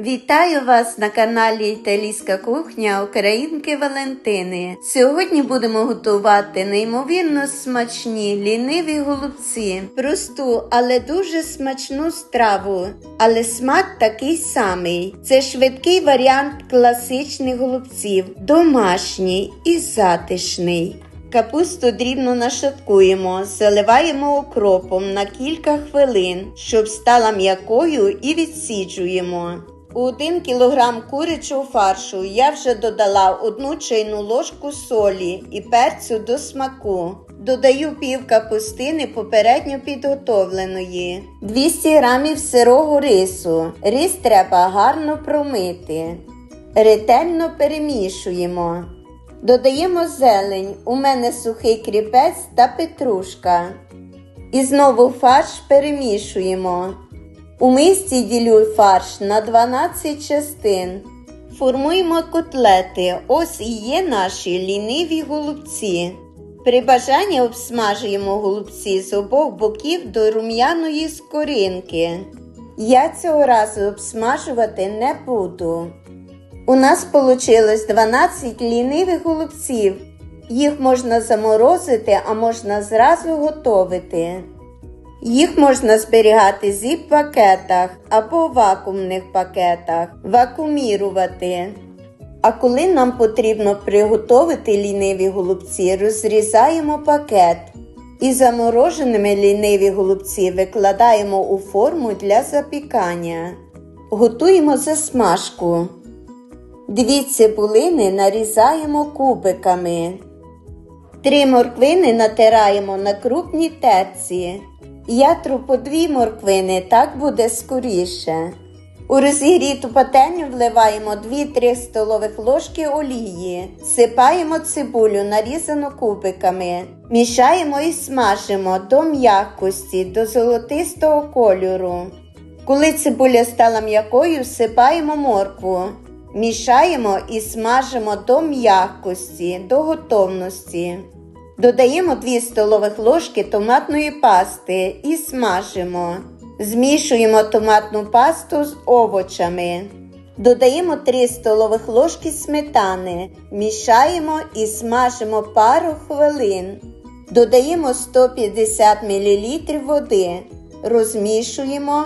Вітаю вас на каналі Італійська кухня Українки Валентини. Сьогодні будемо готувати неймовірно смачні ліниві голубці. Просту, але дуже смачну страву. Але смак такий самий. Це швидкий варіант класичних голубців, домашній і затишний. Капусту дрібно нашаткуємо, заливаємо окропом на кілька хвилин, щоб стала м'якою і відсіджуємо. У 1 кг курячого фаршу я вже додала одну чайну ложку солі і перцю до смаку. Додаю пів капустини попередньо підготовленої, 200 г сирого рису. Рис треба гарно промити. Ретельно перемішуємо. Додаємо зелень. У мене сухий кріпець та петрушка. І знову фарш перемішуємо. У мисці ділю фарш на 12 частин. Формуємо котлети. Ось і є наші ліниві голубці. При бажанні обсмажуємо голубці з обох боків до рум'яної скоринки. Я цього разу обсмажувати не буду. У нас вийшло 12 лінивих голубців. Їх можна заморозити, а можна зразу готовити. Їх можна зберігати в пакетах або вакуумних пакетах, вакуумірувати. А коли нам потрібно приготувати ліниві голубці, розрізаємо пакет і замороженими ліниві голубці викладаємо у форму для запікання. Готуємо засмажку. Дві цибулини нарізаємо кубиками. Три морквини натираємо на крупній терці. Я тру по дві морквини, так буде скоріше. У розігріту пательню вливаємо 2-3 столових ложки олії, сипаємо цибулю, нарізану кубиками, мішаємо і смажимо до м'якості, до золотистого кольору. Коли цибуля стала м'якою, сипаємо моркву. Мішаємо і смажимо до м'якості, до готовності. Додаємо 2 столових ложки томатної пасти і смажимо. Змішуємо томатну пасту з овочами. Додаємо 3 столових ложки сметани. Мішаємо і смажимо пару хвилин. Додаємо 150 мл води. Розмішуємо.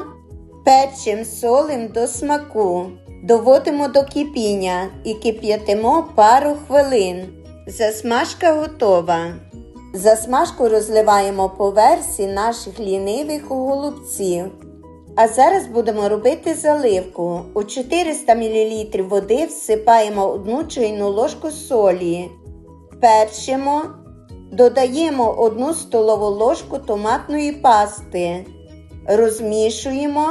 Перчим солим до смаку. Доводимо до кипіння і кип'ятимо пару хвилин. Засмажка готова. Засмажку розливаємо по версі наших лінивих голубців. А зараз будемо робити заливку. У 400 мл води всипаємо 1 чайну ложку солі. Перчимо. Додаємо 1 столову ложку томатної пасти. Розмішуємо.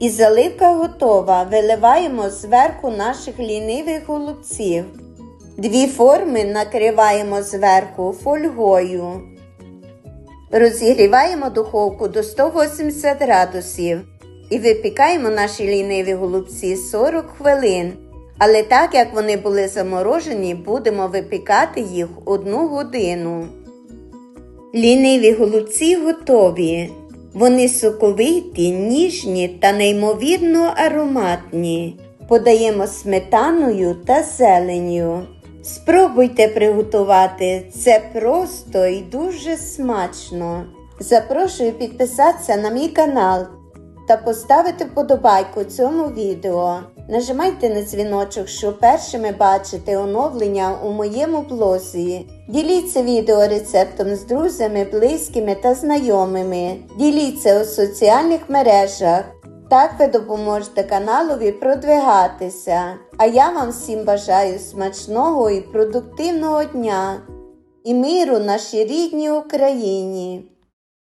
І заливка готова. Виливаємо зверху наших лінивих голубців. Дві форми накриваємо зверху фольгою. Розігріваємо духовку до 180 градусів і випікаємо наші ліниві голубці 40 хвилин. Але так як вони були заморожені, будемо випікати їх 1 годину. Ліниві голубці готові. Вони соковиті, ніжні та неймовірно ароматні. Подаємо сметаною та зеленню. Спробуйте приготувати це просто і дуже смачно. Запрошую підписатися на мій канал та поставити вподобайку цьому відео. Нажимайте на дзвіночок, щоб першими бачити оновлення у моєму блозі. Діліться відео рецептом з друзями, близькими та знайомими. Діліться у соціальних мережах. Так ви допоможете каналові продвигатися. А я вам всім бажаю смачного і продуктивного дня і миру нашій рідній Україні.